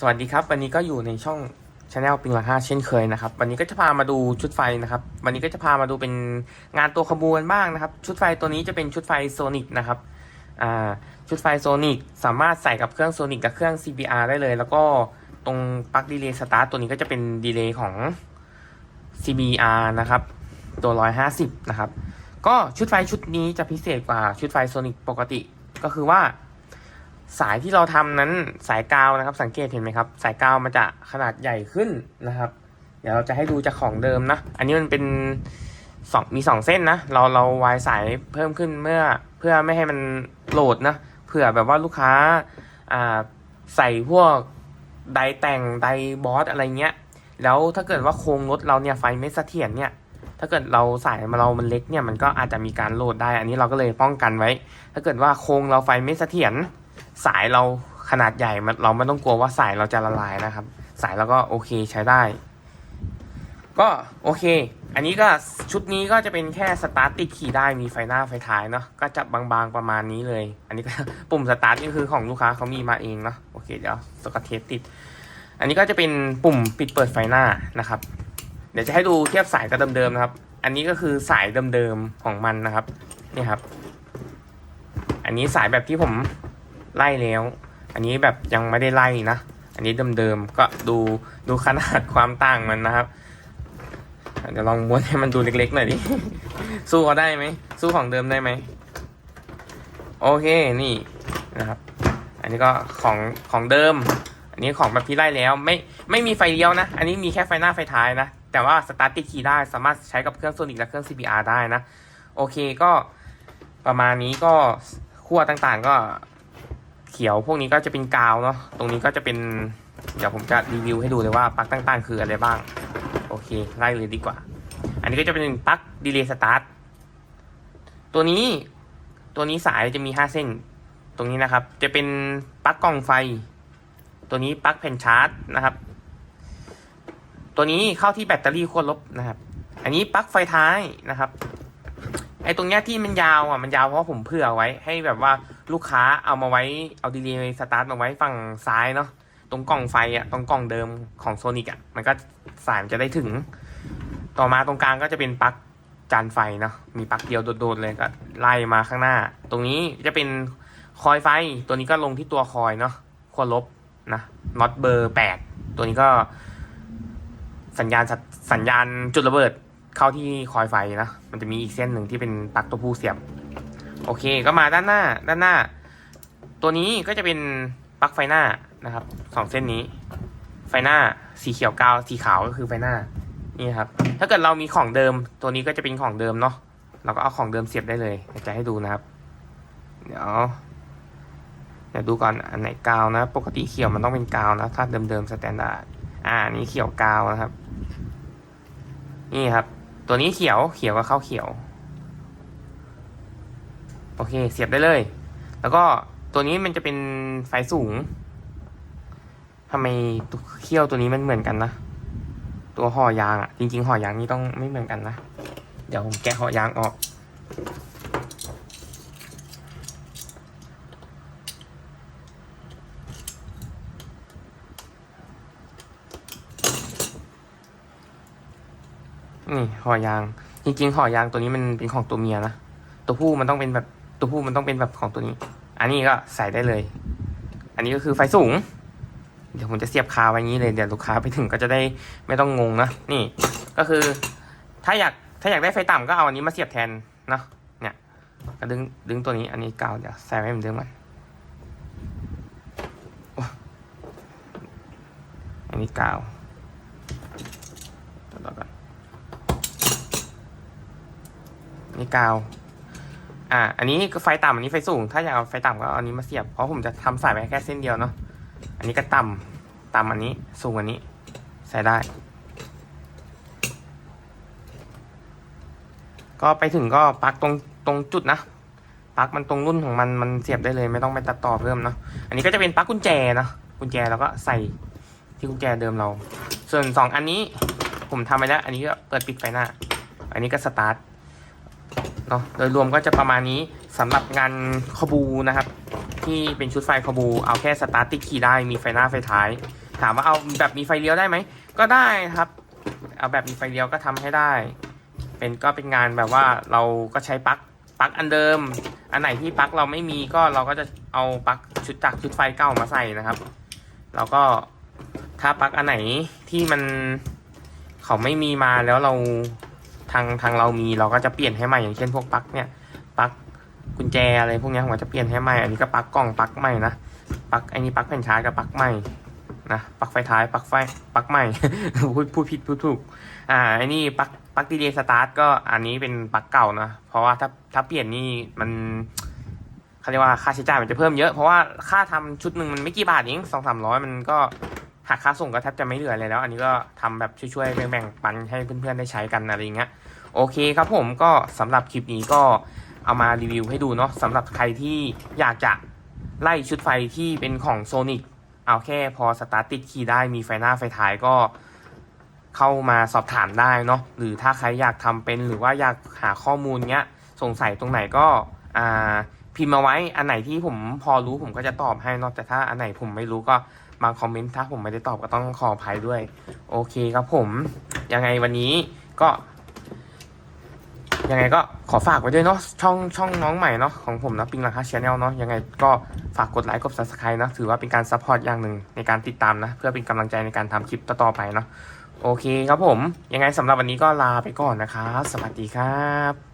สวัสดีครับ วันนี้ก็อยู่ในช่องชาแนลปิงละห้าเช่นเคยนะครับ วันนี้ก็จะพามาดูชุดไฟนะครับ วันนี้ก็จะพามาดูเป็นงานตัวขบวนบ้างนะครับ ชุดไฟตัวนี้จะเป็นชุดไฟโซนิกนะครับชุดไฟโซนิกสามารถใส่กับเครื่องโซนิกกับเครื่อง CBR ได้เลย แล้วก็ตรงปลั๊กดีเลย์สตาร์ตตัวนี้ก็จะเป็นดีเลย์ของ CBR นะครับ ตัว 150 นะครับ ก็ชุดไฟชุดนี้จะพิเศษกว่าชุดไฟโซนิกปกติ ก็คือว่า สายที่เราทำนั้นสายกาวนะครับ สังเกตเห็นไหมครับ สายกาวมันจะขนาดใหญ่ขึ้นนะครับ เดี๋ยวเราจะให้ดูจากของเดิมนะ อันนี้มันเป็นสองมีสองเส้นนะ เราเราวายสายเพิ่มขึ้นเมื่อเพื่อไม่ให้มันโหลดนะเผื่อแบบว่าลูกค้าอ่าใส่พวกไดแต่งไดบอสอะไรเงี้ย แล้วถ้าเกิดว่าโครงรถเราเนี่ยไฟไม่เสถียรเนี่ย ถ้าเกิดเราสายมาเรามันเล็กเนี่ยมันก็อาจจะมีการโหลดได้ อันนี้เราก็เลยป้องกันไว้ ถ้าเกิดว่าโครงเราไฟไม่เสถียร สายเราขนาดใหญ่มันเราไม่ต้องกลัวว่าสายเราจะละลายนะครับ สายเราก็โอเคใช้ได้ ก็โอเค อันนี้ก็ชุดนี้ก็จะเป็นแค่สตาร์ทติดขี่ได้มีไฟหน้าไฟท้ายเนาะก็จะบางๆประมาณนี้เลย อันนี้ก็ปุ่มสตาร์ทนี่คือของลูกค้าเขามีมาเองเนาะโอเคเดี๋ยวสกอตเทปติด อันนี้ก็จะเป็นปุ่มปิดเปิดไฟหน้านะครับ เดี๋ยวจะให้ดูเทียบสายกับเดิมๆนะครับ อันนี้ก็คือสายเดิมๆของมันนะครับนี่ครับ อันนี้สายแบบที่ผม ไล่แล้ว อันนี้แบบยังไม่ได้ไล่นะ อันนี้เดิมๆก็ดูดูขนาดความต่างมันนะครับเดี๋ยวลองม้วนให้มันดูเล็กๆหน่อยดิ สู้เขาได้ไหม สู้ของเดิมได้ไหม โอเค นี่นะครับ อันนี้ก็ของของเดิม อันนี้ของแบบที่ไล่แล้ว ไม่ไม่มีไฟเลี้ยวนะ อันนี้มีแค่ไฟหน้าไฟท้ายนะ แต่ว่าสตาร์ทติดคีย์ได้ สามารถใช้กับเครื่องโซนิกและเครื่อง CBR ได้นะ โอเคก็ประมาณนี้ก็ขั้วต่างๆก็ เขียวพวกนี้ก็จะเป็นกาวเนาะตรงนี้ก็จะเป็น เดี๋ยวผมจะรีวิวให้ดูเลยว่าปลั๊กต่างๆคืออะไรบ้าง โอเคไล่เลยดีกว่า อันนี้ก็จะเป็นปลั๊กดีเลย์สตาร์ทตัวนี้ตัวนี้สายจะมีห้าเส้น ตรงนี้นะครับ จะเป็นปลั๊กกล่องไฟ ตัวนี้ปลั๊กแผ่นชาร์จนะครับ ตัวนี้เข้าที่แบตเตอรี่ขั้วลบนะครับ อันนี้ปลั๊กไฟท้ายนะครับไอ้ตรงเนี้ยที่มันยาวอะมันยาวเพราะผมเผื่อไว้ให้แบบว่า ลูกค้าเอามาไว้เอาดีเลย์สตาร์ทมาไว้ฝั่งซ้ายเนาะตรงกล่องไฟอะตรงกล่องเดิมของโซนิกอะมันก็สายมันจะได้ถึง ต่อมาตรงกลางก็จะเป็นปลั๊กจานไฟเนาะมีปลั๊กเดียวโดดๆเลยก็ไล่มาข้างหน้า ตรงนี้จะเป็นคอยไฟตัวนี้ก็ลงที่ตัวคอยเนาะขั้วลบนะน็อตเบอร์แปดตัวนี้ก็ สัญญาณสสัญญาณจุดระเบิดเข้าที่คอยไฟนะมันจะมีอีกเส้นหนึ่งที่เป็นปลั๊กตัวผู้เสียบ โอเคก็มาด้านหน้าด้านหน้า ตัวนี้ก็จะเป็นปลั๊กไฟหน้านะครับสองเส้นนี้ ไฟหน้าสีเขียวกาวสีขาวก็คือไฟหน้านี่ครับ ถ้าเกิดเรามีของเดิมตัวนี้ก็จะเป็นของเดิมเนาะเราก็เอาของเดิมเสียบได้เลยจะให้ดูนะครับ เดี๋ยวเดี๋ยวดูก่อนอันไหนกาวนะ ปกติเขียวมันต้องเป็นกาวนะ ถ้าเดิมๆสแตนดาร์ดอ่านี่เขียวกาวนะครับ นี่ครับ ตัวนี้เขียวเขียวก็เข้าเขียว โอเค เสียบได้เลย แล้วก็ตัวนี้มันจะเป็นไฟสูงทำไมตัวเขี้ยวตัวนี้มันเหมือนกันนะ ตัวห่อยางอะ จริง ๆห่อยางนี่ต้องไม่เหมือนกันนะ เดี๋ยวผมแกะห่อยางออก นี่ห่อยาง จริง ๆห่อยางตัวนี้มันเป็นของตัวเมียนะ ตัวผู้มันต้องเป็นแบบ ตัวผู้มันต้องเป็นแบบของตัวนี้ อันนี้ก็ใส่ได้เลย อันนี้ก็คือไฟสูง เดี๋ยวผมจะเสียบคาไว้นี้เลย เดี๋ยวลูกค้าไปถึงก็จะได้ไม่ต้องงงนะ นี่ ก็คือ ถ้าอยากถ้าอยากได้ไฟต่ำก็เอาอันนี้มาเสียบแทนเนาะ เนี่ยก็ดึงดึงตัวนี้ อันนี้กาวเดี๋ยวใส่ไว้เหมือนเดิมมันโอ้อันนี้กาวต่อต่อกันนี่กาว อ่า อันนี้ก็ไฟต่ำอันนี้ไฟสูง ถ้าอยากเอาไฟต่ำก็เอาอันนี้มาเสียบ เพราะผมจะทำสายไปแค่เส้นเดียวเนาะ อันนี้ก็ต่ำต่ำอันนี้ สูงอันนี้ ใส่ได้ ก็ไปถึงก็ปักตรงตรงจุดนะปักมันตรงรุ่นของมันมันเสียบได้เลยไม่ต้องไปตัดต่อเพิ่มเนาะ อันนี้ก็จะเป็นปลักกุญแจเนาะกุญแจแล้วก็ใส่ที่กุญแจเดิมเรา ส่วนสองอันนี้ผมทำไปแล้ว อันนี้ก็เปิดปิดไฟหน้า อันนี้ก็สตาร์ท เนาะโดยรวมก็จะประมาณนี้สำหรับงานคบูนะครับ ที่เป็นชุดไฟคบู เอาแค่สตาร์ทติดคีย์ได้มีไฟหน้าไฟท้าย ถามว่าเอาแบบมีไฟเลี้ยวได้ไหม ก็ได้ครับ เอาแบบมีไฟเลี้ยวก็ทำให้ได้ เป็นก็เป็นงานแบบว่าเราก็ใช้ปลั๊กปลั๊กอันเดิม อันไหนที่ปลั๊กเราไม่มีก็เราก็จะเอาปลั๊กชุดจากชุดไฟเก่ามาใส่นะครับ แล้วก็ถ้าปลั๊กอันไหนที่มันเขาไม่มีมาแล้วเรา ทางทางเรามีเราก็จะเปลี่ยนให้ใหม่อย่างเช่นพวกปลั๊กเนี่ยปลั๊กกุญแจอะไรพวกนี้ผมก็จะเปลี่ยนให้ใหม่อันนี้ก็ปลั๊กกล่องปลั๊กใหม่นะปลั๊กอ้นี่ปลั๊กแผ่นชาร์จกับปลั๊กใหม่นะปลั๊กไฟท้ายปลั๊กไฟปลั๊กใหม่พูดพูดผิดพูดถูกอ่าอ้นี่ปลั๊กปลั๊กดีเลย์สตาร์ทก็อันนี้เป็นปลั๊กเก่านะเพราะว่าถ้าถ้าเปลี่ยนนี่มันเขาเรียกว่าค่าใช้จ่ายมันจะเพิ่มเยอะเพราะว่าค่าทำชุดหนึ่งมันไม่กี่บาทเองสองสามร้อยมันก็หักค่าส่งก็แทบจะไม่เหลือเลยแล้ว อันนี้ก็ทำแบบช่วยๆแบ่งๆปันให้เพื่อนๆได้ใช้กันอะไรอย่างเงี้ย โอเคครับผมก็สำหรับคลิปนี้ก็เอามารีวิวให้ดูเนาะสำหรับใครที่อยากจะไล่ชุดไฟที่เป็นของโซนิ c เอาแค่พอสตาร์ทติดคีย์ได้มีไฟหน้าไฟท้ายก็เข้ามาสอบถามได้เนาะหรือถ้าใครอยากทำเป็นหรือว่าอยากหาข้อมูลเนี้ยสงสัยตรงไหนก็อ่าพิมพ์มาไว้อันไหนที่ผมพอรู้ผมก็จะตอบให้เนาะแต่ถ้าอันไหนผมไม่รู้ก็มาคอมเมนต์ถ้าผมไม่ได้ตอบก็ต้องขออภัยด้วย โอเคครับผมยังไงวันนี้ก็ ยังไงก็ขอฝากไว้ด้วยเนาะช่องช่องน้องใหม่เนาะของผมนะปิงลังคาชแนลเนาะยังไงก็ฝากกดไลค์กดซับสไครต์นะถือว่าเป็นการซัพพอร์ตอย่างหนึ่งในการติดตามนะ เพื่อเป็นกำลังใจในการทำคลิปต่อๆไปเนาะโอเคครับผม ยังไงสำหรับวันนี้ก็ลาไปก่อนนะครับสวัสดีครับ